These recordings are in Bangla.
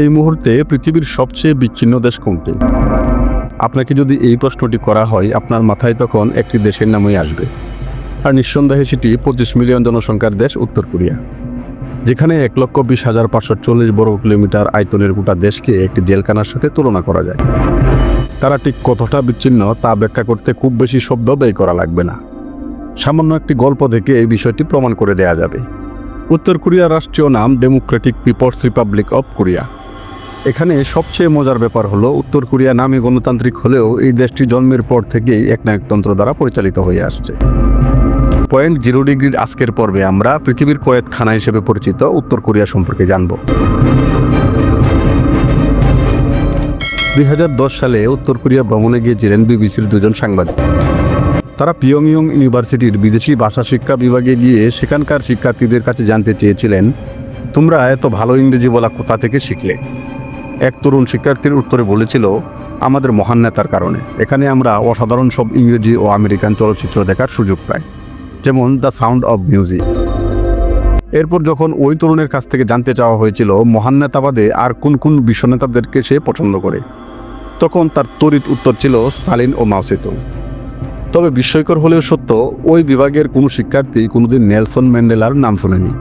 এই মুহূর্তে পৃথিবীর সবচেয়ে বিচ্ছিন্ন দেশ কোনটি? আপনাকে যদি এই প্রশ্নটি করা হয়, আপনার মাথায় তখন একটি দেশের নামই আসবে। আর নিঃসন্দেহে সেটি পঁচিশ মিলিয়ন জনসংখ্যার দেশ উত্তর কোরিয়া। যেখানে এক লক্ষ বিশ হাজার পাঁচশো চল্লিশ বর্গ কিলোমিটার আয়তনের গোটা দেশকে একটি জেলখানার সাথে তুলনা করা যায়। তারা ঠিক কতটা বিচ্ছিন্ন তা ব্যাখ্যা করতে খুব বেশি শব্দ ব্যয় করা লাগবে না। সামান্য একটি গল্প থেকে এই বিষয়টি প্রমাণ করে দেয়া যাবে। উত্তর কোরিয়ার রাষ্ট্রীয় নাম Democratic People's Republic of Korea এখানে সবচেয়ে মজার ব্যাপার হলো, উত্তর কোরিয়া নামে গণতান্ত্রিক হলেও এই দেশটি জন্মের পর থেকেই একনায়কতন্ত্র দ্বারা পরিচালিত হয়ে আসছে। পয়েন্ট জিরো ডিগ্রির আজকের পর্বে আমরা পৃথিবীর কয়েদখানা হিসেবে পরিচিত উত্তর কোরিয়া সম্পর্কে জানব। দুই হাজার দশ সালে উত্তর কোরিয়া ভ্রমণে গিয়েছিলেন বিবিসির দুজন সাংবাদিক। তারা পিয়ংইয়ং ইউনিভার্সিটির বিদেশি ভাষা শিক্ষা বিভাগে গিয়ে সেখানকার শিক্ষার্থীদের কাছে জানতে চেয়েছিলেন, তোমরা এত ভালো ইংরেজি বলা কোথা থেকে শিখলে? এক তরুণ শিক্ষার্থীর উত্তরে বলেছিল, আমাদের মহান নেতার কারণে। এখানে আমরা অসাধারণ সব ইংরেজি ও আমেরিকান চলচ্চিত্র দেখার সুযোগ পাই, যেমন দ্য সাউন্ড অব মিউজিক। এরপর যখন ওই তরুণের কাছ থেকে জানতে চাওয়া হয়েছিল, মহান নেতাবাদে আর কোন কোন বিশ্ব নেতাদেরকে সে পছন্দ করে, তখন তার তড়িৎ উত্তর ছিল স্টালিন ও মাওসেতুং তবে বিস্ময়কর হলেও সত্য, ওই বিভাগের কোনো শিক্ষার্থী কোনোদিন নেলসন ম্যান্ডেলার নাম শোনেনি।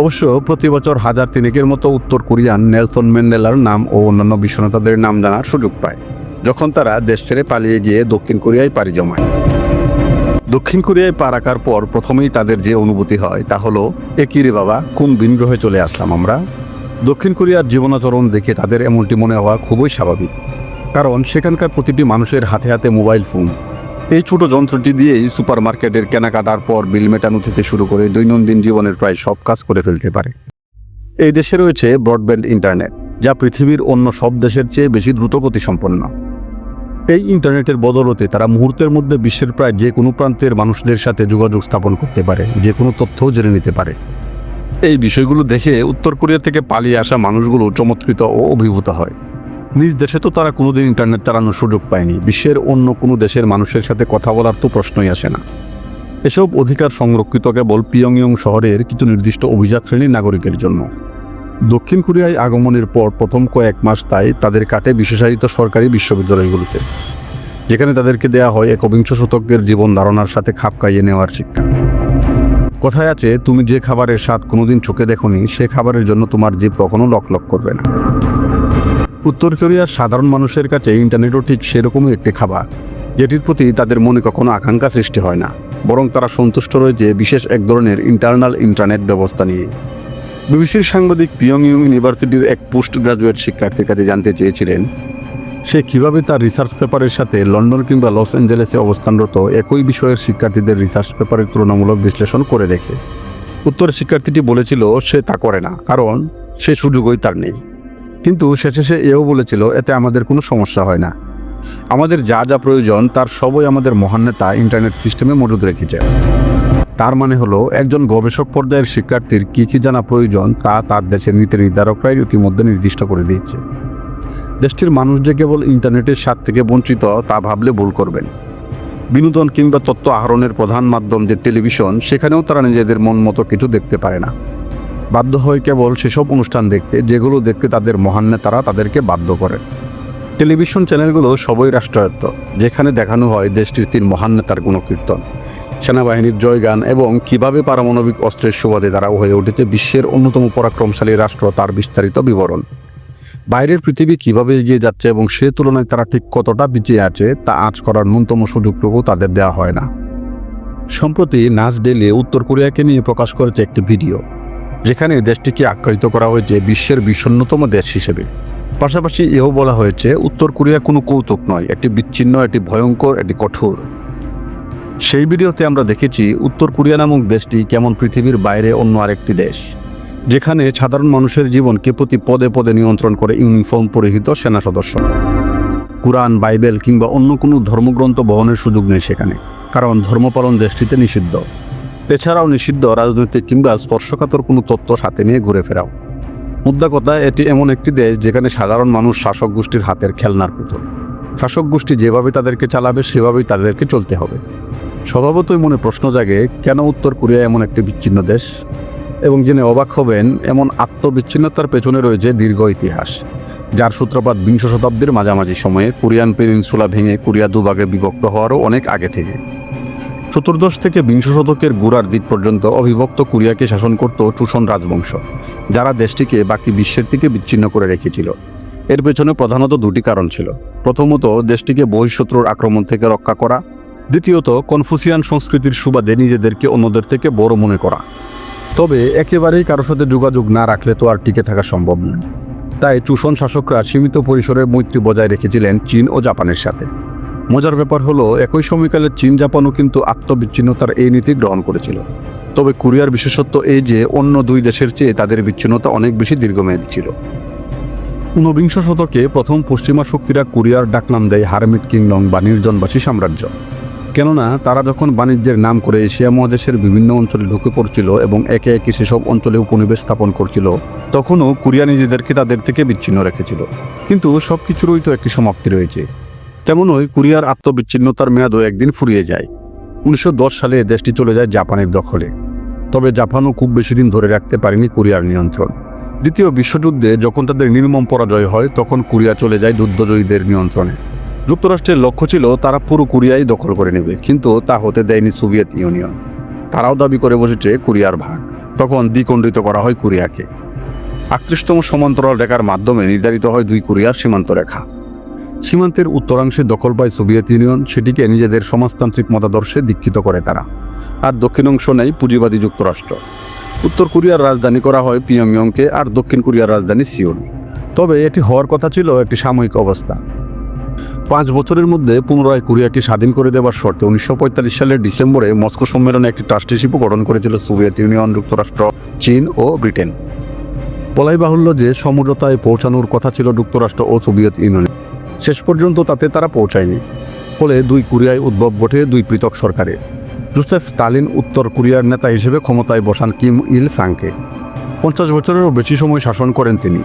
অবশ্য প্রতি বছর হাজার তিনেকের মতো উত্তর কোরিয়ান নেলসন ম্যান্ডেলার নাম ও অন্যান্য বিশ্বনেতাদের নাম জানার সুযোগ পায়, যখন তারা দেশ ছেড়ে পালিয়ে গিয়ে দক্ষিণ কোরিয়ায় পাড়ি জমায়। দক্ষিণ কোরিয়ায় পা রাখার পর প্রথমেই তাদের যে অনুভূতি হয় তা হলো একই রে বাবা, কোন ভিন গ্রহে চলে আসলাম আমরা? দক্ষিণ কোরিয়ার জীবনাচরণ দেখে তাদের এমনটি মনে হওয়া খুবই স্বাভাবিক, কারণ সেখানকার প্রতিটি মানুষের হাতে হাতে মোবাইল ফোন। এই ছোট যন্ত্রটি দিয়েই সুপার মার্কেটের কেনাকাটার পর বিল মেটানো থেকে শুরু করে দৈনন্দিন জীবনের প্রায় সব কাজ করে ফেলতে পারে। এই দেশে রয়েছে ব্রডব্যান্ড ইন্টারনেট, যা পৃথিবীর অন্য সব দেশের চেয়ে বেশি দ্রুতগতি সম্পন্ন এই ইন্টারনেটের বদলতে তারা মুহূর্তের মধ্যে বিশ্বের প্রায় যে কোনো প্রান্তের মানুষদের সাথে যোগাযোগ স্থাপন করতে পারে, যে কোনো তথ্যও জেনে নিতে পারে। এই বিষয়গুলো দেখে উত্তর কোরিয়া থেকে পালিয়ে আসা মানুষগুলো চমৎকৃত ও অভিভূত হয়। নিজ দেশে তো তারা কোনোদিন ইন্টারনেট চালানোর সুযোগ পায়নি। বিশ্বের অন্য কোনো দেশের মানুষের সাথে কথা বলার তো প্রশ্নই আসে না। এসব অধিকার সংরক্ষিত কেবল পিয়ংইয়ং শহরের কিছু নির্দিষ্ট অভিজাত শ্রেণির নাগরিকের জন্য। দক্ষিণ কোরিয়ায় আগমনের পর প্রথম কয়েক মাস তাই তাদের কাটে বিশেষায়িত সরকারি বিশ্ববিদ্যালয়গুলোতে, যেখানে তাদেরকে দেয়া হয় একবিংশ শতকের জীবন ধারণার সাথে খাপ খাইয়ে নেওয়ার শিক্ষা। কথায় আছে, তুমি যে খাবারের স্বাদ কোনোদিন চোখে দেখোনি, সে খাবারের জন্য তোমার জীব কখনো লক লক করবে না। উত্তর কোরিয়ার সাধারণ মানুষের কাছে ইন্টারনেটও ঠিক সেরকমই একটি খাবার, যেটির প্রতি তাদের মনে কখনো আকাঙ্ক্ষা সৃষ্টি হয় না, বরং তারা সন্তুষ্ট রয়েছে বিশেষ এক ধরনের ইন্টারনাল ইন্টারনেট ব্যবস্থা নিয়ে। বিবিসির সাংবাদিক পিয়ং ইউং ইউনিভার্সিটির এক পোস্ট গ্রাজুয়েট শিক্ষার্থীর কাছে জানতে চেয়েছিলেন, সে কীভাবে তার রিসার্চ পেপারের সাথে লন্ডন কিংবা লস অ্যাঞ্জেলেসে অবস্থানরত একই বিষয়ের শিক্ষার্থীদের রিসার্চ পেপারের তুলনামূলক বিশ্লেষণ করে দেখে। উত্তর শিক্ষার্থীটি বলেছিল, সে তা করে না, কারণ সে সুযোগই তার নেই। কিন্তু শেষে সে এও বলেছিল, এতে আমাদের কোনো সমস্যা হয় না। আমাদের যা যা প্রয়োজন, তার সবই আমাদের মহান নেতা ইন্টারনেট সিস্টেমে মজুদ রেখেছে। তার মানে হলো, একজন গবেষক পর্যায়ের শিক্ষার্থীর কী কী জানা প্রয়োজন, তা তার দেশের নীতি নির্ধারকরাই ইতিমধ্যে নির্দিষ্ট করে দিয়েছে। দেশটির মানুষ যে কেবল ইন্টারনেটের স্বাদ থেকে বঞ্চিত, তা ভাবলে ভুল করবেন। বিনোদন কিংবা তথ্য আহরণের প্রধান মাধ্যম যে টেলিভিশন, সেখানেও তারা নিজেদের মন মতো কিছু দেখতে পারে না। বাধ্য হয় কেবল সেসব অনুষ্ঠান দেখতে, যেগুলো দেখতে তাদের মহান নেতারা তাদেরকে বাধ্য করে। টেলিভিশন চ্যানেলগুলো সবই রাষ্ট্রায়ত্ত, যেখানে দেখানো হয় দেশটির তিন মহান নেতার গুণকীর্তন। সেনাবাহিনীর জয়গান এবং কীভাবে পারমাণবিক অস্ত্রের সুবাদে তারা হয়ে উঠেছে বিশ্বের অন্যতম পরাক্রমশালী রাষ্ট্র, তার বিস্তারিত বিবরণ। বাইরের পৃথিবী কীভাবে এগিয়ে যাচ্ছে এবং সে তুলনায় তারা ঠিক কতটা পিছিয়ে আছে, তা আঁচ করার ন্যূনতম সুযোগটুকু তাদের দেওয়া হয় না। সম্প্রতি নাচ ডেলি উত্তর কোরিয়াকে নিয়ে প্রকাশ করেছে একটি ভিডিও। যেখানে দেশটিকে আখ্যায়িত করা হয়েছে বিশ্বের বিষণ্ণতম দেশ হিসেবে। পাশাপাশি এও বলা হয়েছে, উত্তর কোরিয়া কোনো কৌতুক নয়, একটি বিচ্ছিন্ন, একটি ভয়ঙ্কর, একটি কঠোর। সেই ভিডিওতে আমরা দেখেছি, উত্তর কোরিয়া নামক দেশটি কেমন পৃথিবীর বাইরে অন্য আরেকটি দেশ, যেখানে সাধারণ মানুষের জীবনকে প্রতি পদে পদে নিয়ন্ত্রণ করে ইউনিফর্ম পরিহিত সেনা সদস্য। কোরআন, বাইবেল কিংবা অন্য কোনো ধর্মগ্রন্থ বহনের সুযোগ নেই সেখানে, কারণ ধর্মপালন দেশটিতে নিষিদ্ধ। এছাড়াও নিষিদ্ধ রাজনৈতিক কিংবা স্পর্শকাতর কোনো তত্ত্ব সাথে নিয়ে ঘুরে ফেরাও। মুদ্রা কথা, এটি এমন একটি দেশ যেখানে সাধারণ মানুষ শাসক গোষ্ঠীর হাতের খেলনার পুতুল। শাসক গোষ্ঠী যেভাবে তাদেরকে চালাবে, সেভাবেই তাদেরকে চলতে হবে। স্বভাবতই মনে প্রশ্ন জাগে, কেন উত্তর কোরিয়া এমন একটি বিচ্ছিন্ন দেশ? এবং জেনে অবাক হবেন, এমন আত্মবিচ্ছিন্নতার পেছনে রয়েছে দীর্ঘ ইতিহাস। যার সূত্রপাত বিংশ শতাব্দীর মাঝামাঝি সময়ে কোরিয়ান পেনিনসুলা ভেঙে কোরিয়া দুভাগে বিভক্ত হওয়ারও অনেক আগে থেকে। চতুর্দশ থেকে বিংশ শতকের গোড়ার দিক পর্যন্ত অবিভক্ত কোরিয়াকে শাসন করত চুষণ রাজবংশ, যারা দেশটিকে বাকি বিশ্বের থেকে বিচ্ছিন্ন করে রেখেছিল। এর পেছনে প্রধানত দুটি কারণ ছিল। প্রথমত, দেশটিকে বহিঃশত্রুর আক্রমণ থেকে রক্ষা করা। দ্বিতীয়ত, কনফুসিয়ান সংস্কৃতির সুবাদে নিজেদেরকে অন্যদের থেকে বড় মনে করা। তবে একেবারেই কারোর সাথে যোগাযোগ না রাখলে তো আর টিকে থাকা সম্ভব নয়। তাই চুষণ শাসকরা সীমিত পরিসরে মৈত্রী বজায় রেখেছিলেন চীন ও জাপানের সাথে। মজার ব্যাপার হলো, একই সময়কালে চীন জাপানও কিন্তু আত্মবিচ্ছিন্নতার এই নীতি গ্রহণ করেছিল। তবে কোরিয়ার বিশেষত্ব এই যে, অন্য দুই দেশের চেয়ে তাদের বিচ্ছিন্নতা অনেক বেশি দীর্ঘমেয়াদী ছিল। ঊনবিংশ শতকে প্রথম পশ্চিমা শক্তিরা কোরিয়ার ডাকনাম দেয় হারমিট কিংডম বা নির্জনবাসী সাম্রাজ্য। কেননা, তারা যখন বাণিজ্যের নাম করে এশিয়া মহাদেশের বিভিন্ন অঞ্চলে ঢুকে পড়ছিল এবং একে একে সেসব অঞ্চলে উপনিবেশ স্থাপন করছিল, তখনও কোরিয়া নিজেদেরকে তাদের থেকে বিচ্ছিন্ন রেখেছিল। কিন্তু সব কিছুরই তো একটি সমাপ্তি রয়েছে। তেমনই কোরিয়ার আত্মবিচ্ছিন্নতার মেয়াদও একদিন ফুরিয়ে যায়। উনিশশো দশ সালে দেশটি চলে যায় জাপানের দখলে। তবে জাপানও খুব বেশি দিন ধরে রাখতে পারেনি কোরিয়ার নিয়ন্ত্রণ। দ্বিতীয় বিশ্বযুদ্ধে যখন তাদের নির্মম পরাজয় হয়, তখন কোরিয়া চলে যায় যুদ্ধজয়ীদের নিয়ন্ত্রণে। যুক্তরাষ্ট্রের লক্ষ্য ছিল তারা পুরো কোরিয়াই দখল করে নেবে, কিন্তু তা হতে দেয়নি সোভিয়েত ইউনিয়ন। তারাও দাবি করে বসেছে কোরিয়ার ভাগ। তখন দ্বিখণ্ডিত করা হয় কোরিয়াকে। আটত্রিশতম সমান্তরাল রেখার মাধ্যমে নির্ধারিত হয় দুই কোরিয়ার সীমান্ত রেখা সীমান্তের উত্তরাংশে দখল পায় সোভিয়েত ইউনিয়ন, সেটিকে নিজেদের সমাজতান্ত্রিক মতাদর্শে দীক্ষিত করে তারা। আর দক্ষিণ অংশ নেয় পুঁজিবাদী যুক্তরাষ্ট্র। উত্তর কোরিয়ার রাজধানী করা হয় পিয়ংইয়ংকে আর দক্ষিণ কোরিয়ার রাজধানী সিওল তবে এটি হওয়ার কথা ছিল একটি সাময়িক অবস্থা। পাঁচ বছরের মধ্যে পুনরায় কোরিয়াকে স্বাধীন করে দেওয়ার শর্তে উনিশশো পঁয়তাল্লিশ সালের ডিসেম্বরে মস্কো সম্মেলনে একটি ট্রাস্টিশিপও গঠন করেছিল সোভিয়েত ইউনিয়ন, যুক্তরাষ্ট্র, চীন ও ব্রিটেন। বলাই বাহুল্য যে সমঝোতায় পৌঁছানোর কথা ছিল যুক্তরাষ্ট্র ও সোভিয়েত ইউনিয়নে শেষ পর্যন্ত তাতে তারা পৌঁছায়নি। ফলে দুই কোরিয়ায় উদ্ভব ঘটে দুই পৃথক সরকারের। জোসেফ স্টালিন উত্তর কোরিয়ার নেতা হিসেবে ক্ষমতায় বসান কিম ইল সাংকে। পঞ্চাশ বছরেরও বেশি সময় শাসন করেন তিনি।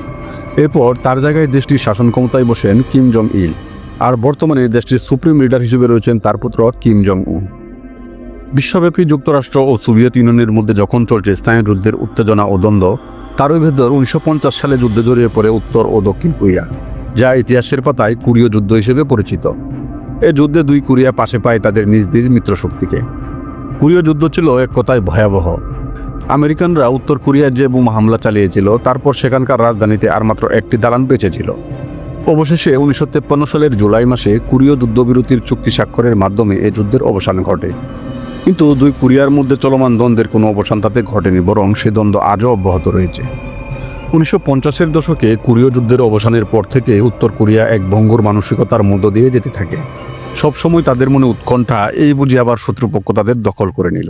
এরপর তার জায়গায় দেশটির শাসন ক্ষমতায় বসেন কিম জং ইল। আর বর্তমানে দেশটির সুপ্রিম লিডার হিসেবে রয়েছেন তার পুত্র কিম জং উন। বিশ্বব্যাপী যুক্তরাষ্ট্র ও সোভিয়েত ইউনিয়নের মধ্যে যখন চলছে স্থানীয় যুদ্ধের উত্তেজনা ও দ্বন্দ্ব, তারই ভেতর উনিশশো পঞ্চাশ সালে যুদ্ধে জড়িয়ে পড়ে উত্তর ও দক্ষিণ কোরিয়া। যা ইতিহাসের পাতায় কোরীয় যুদ্ধ হিসেবে পরিচিত। এ যুদ্ধে দুই কোরিয়া পাশে পায় তাদের নিজ নিজ মিত্রশক্তিকে। কোরীয় যুদ্ধ ছিল এক কথায় ভয়াবহ। আমেরিকানরা উত্তর কোরিয়ায় যে বোমা হামলা চালিয়েছিল, তারপর সেখানকার রাজধানীতে আর মাত্র একটি দালান বেঁচেছিল। অবশেষে উনিশশো তেপ্পান্ন সালের জুলাই মাসে কোরীয় যুদ্ধবিরতির চুক্তি স্বাক্ষরের মাধ্যমে এই যুদ্ধের অবসান ঘটে। কিন্তু দুই কোরিয়ার মধ্যে চলমান দ্বন্দ্বের কোনো অবসান তাতে ঘটেনি, বরং সে দ্বন্দ্ব আজও অব্যাহত রয়েছে। উনিশশো পঞ্চাশের দশকে কোরীয় যুদ্ধের অবসানের পর থেকে উত্তর কোরিয়া এক ভঙ্গুর মানসিকতার মধ্য দিয়ে যেতে থাকে। সবসময় তাদের মনে উৎকণ্ঠা, এই বুঝি আবার শত্রুপক্ষ তাদের দখল করে নিল।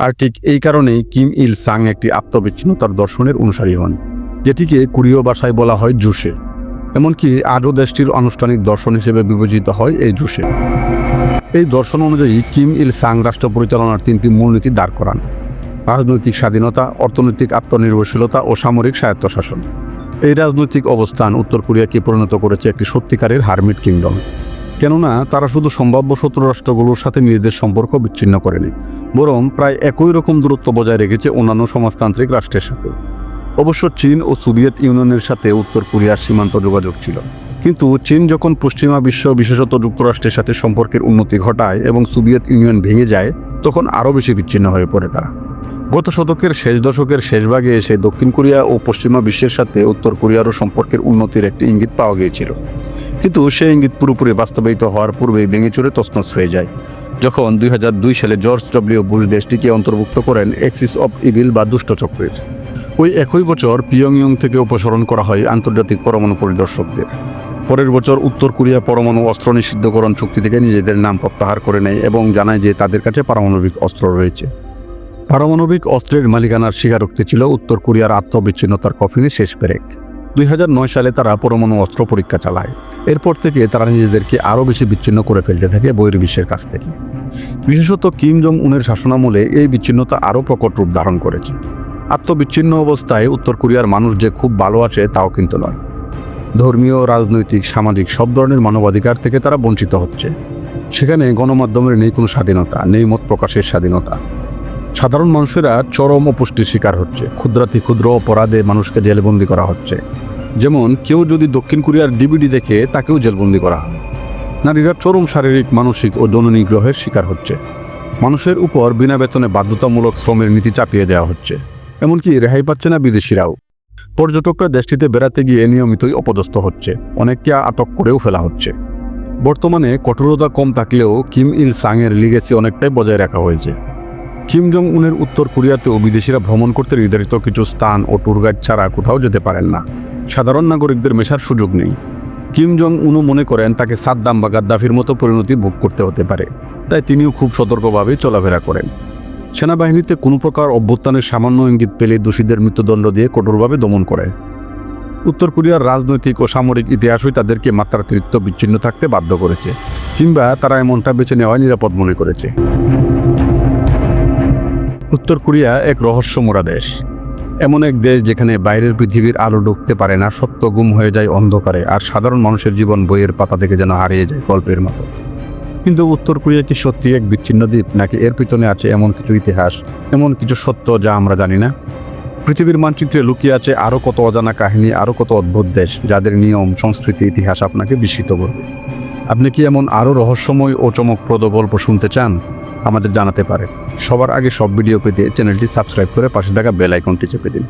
আর ঠিক এই কারণেই কিম ইল সাং একটি আত্মবিচ্ছিন্নতার দর্শনের অনুসারী হন, যেটিকে কোরীয় ভাষায় বলা হয় জুসে। এমনকি আজও দেশটির আনুষ্ঠানিক দর্শন হিসেবে বিবেচিত হয় এই জুসে। এই দর্শন অনুযায়ী কিম ইল সাং রাষ্ট্র পরিচালনার তিনটি মূলনীতি দাঁড় করান। রাজনৈতিক স্বাধীনতা, অর্থনৈতিক আত্মনির্ভরশীলতা ও সামরিক স্বায়ত্তশাসন। এই রাজনৈতিক অবস্থান উত্তর কোরিয়াকে পরিণত করেছে একটি সত্যিকারের হারমিট কিংডম। কেননা, তারা শুধু সম্ভাব্য শত্রু রাষ্ট্রগুলোর সাথে নিজেদের সম্পর্ক বিচ্ছিন্ন করেনি, বরং প্রায় একই রকম দূরত্ব বজায় রেখেছে অন্যান্য সমাজতান্ত্রিক রাষ্ট্রের সাথে। অবশ্য চীন ও সোভিয়েত ইউনিয়নের সাথে উত্তর কোরিয়ার সীমান্ত যোগাযোগ ছিল। কিন্তু চীন যখন পশ্চিমা বিশ্ব বিশেষত যুক্তরাষ্ট্রের সাথে সম্পর্কের উন্নতি ঘটায় এবং সোভিয়েত ইউনিয়ন ভেঙে যায়, তখন আরও বেশি বিচ্ছিন্ন হয়ে পড়ে তারা। গত শতকের শেষ দশকের শেষ ভাগে এসে দক্ষিণ কোরিয়া ও পশ্চিমা বিশ্বের সাথে উত্তর কোরিয়ারও সম্পর্কের উন্নতির একটি ইঙ্গিত পাওয়া গিয়েছিল। কিন্তু সেই ইঙ্গিত পুরোপুরি বাস্তবায়িত হওয়ার পূর্বেই ভেঙে চুরে তছনছ হয়ে যায়। যখন দুই হাজার দুই সালে জর্জ ডব্লিউ বুশ দেশটিকে অন্তর্ভুক্ত করেন এক্সিস অফ ইভিল বা দুষ্ট চক্রের। ওই একই বছর পিয়ংইয়ং থেকে অপসারণ করা হয় আন্তর্জাতিক পরমাণু পরিদর্শকদের। পরের বছর উত্তর কোরিয়া পরমাণু অস্ত্র নিষিদ্ধকরণ চুক্তি থেকে নিজেদের নাম প্রত্যাহার করে নেয় এবং জানায় যে তাদের কাছে পারমাণবিক অস্ত্র রয়েছে। পারমাণবিক অস্ত্রের মালিকানার স্বীকারোক্তি ছিল উত্তর কোরিয়ার আত্মবিচ্ছিন্নতার কফিনে শেষ পেরেক দুই নয় সালে তারা পরমাণু অস্ত্র পরীক্ষা চালায়। এরপর থেকে তারা নিজেদেরকে আরও বেশি বিচ্ছিন্ন করে ফেলতে থাকে বহির্বিশ্বের কাছ থেকে। বিশেষত কিম জং উনের শাসনামলে এই বিচ্ছিন্নতা আরও প্রকট রূপ ধারণ করেছে। আত্মবিচ্ছিন্ন অবস্থায় উত্তর কোরিয়ার মানুষ যে খুব ভালো আছে তাও কিন্তু নয়। ধর্মীয়, রাজনৈতিক, সামাজিক সব ধরনের মানবাধিকার থেকে তারা বঞ্চিত হচ্ছে। সেখানে গণমাধ্যমের নেই কোনো স্বাধীনতা, নেই মত প্রকাশের স্বাধীনতা। সাধারণ মানুষেরা চরম অপুষ্টির শিকার হচ্ছে। ক্ষুদ্রাতি ক্ষুদ্র অপরাধে মানুষকে জেলবন্দি করা হচ্ছে। যেমন কেউ যদি দক্ষিণ কোরিয়ার ডিবিডি দেখে, তাকেও জেলবন্দি করা নারীরা চরম শারীরিক, মানসিক ও যৌননিগ্রহের শিকার হচ্ছে। মানুষের উপর বিনা বেতনে বাধ্যতামূলক শ্রমের নীতি চাপিয়ে দেওয়া হচ্ছে। এমনকি রেহাই পাচ্ছে না বিদেশিরাও। পর্যটকরা দেশটিতে বেড়াতে গিয়ে নিয়মিতই অপদস্থ হচ্ছে। অনেককে আটক করেও ফেলা হচ্ছে। বর্তমানে কঠোরতা কম থাকলেও কিম ইল সাংয়ের লিগেসি অনেকটাই বজায় রাখা হয়েছে। কিম জং উনের উত্তর কোরিয়াতেও বিদেশিরা ভ্রমণ করতে নির্ধারিত কিছু স্থান ও ট্যুর গাইড ছাড়া কোথাও যেতে পারেন না। সাধারণ নাগরিকদের মেশার সুযোগ নেই। কিম জং উনও মনে করেন তাকে সাদ্দাম বা গাদ্দাফির মতো পরিণতি ভোগ করতে হতে পারে, তাই তিনিও খুব সতর্কভাবে চলাফেরা করেন। সেনাবাহিনীতে কোনো প্রকার অভ্যুত্থানের সামান্য ইঙ্গিত পেলে দোষীদের মৃত্যুদণ্ড দিয়ে কঠোরভাবে দমন করে। উত্তর কোরিয়ার রাজনৈতিক ও সামরিক ইতিহাসই তাদেরকে মাত্রাতিরিক্ত বিচ্ছিন্ন থাকতে বাধ্য করেছে, কিংবা তারা এমনটা বেছে নেওয়ায় নিরাপদ মনে করেছে। উত্তর কোরিয়া এক রহস্যমোড়া দেশ। এমন এক দেশ যেখানে বাইরের পৃথিবীর আলো ঢুকতে পারে না, সত্য গুম হয়ে যায় অন্ধকারে, আর সাধারণ মানুষের জীবন বইয়ের পাতা থেকে যেন হারিয়ে যায় গল্পের মতো। কিন্তু উত্তর কোরিয়া কি সত্যি এক বিচ্ছিন্ন দ্বীপ, নাকি এর পিছনে আছে এমন কিছু ইতিহাস, এমন কিছু সত্য যা আমরা জানি না? পৃথিবীর মানচিত্রে লুকিয়ে আছে আরও কত অজানা কাহিনী, আরও কত অদ্ভুত দেশ, যাদের নিয়ম, সংস্কৃতি, ইতিহাস আপনাকে বিস্মিত করবে। আপনি কি এমন আরও রহস্যময় ও চমকপ্রদ গল্প শুনতে চান? আমাদের জানাতে পারে। সবার আগে সব ভিডিও পেতে চ্যানেলটি সাবস্ক্রাইব করে পাশে থাকা বেল আইকনটি চেপে দিন।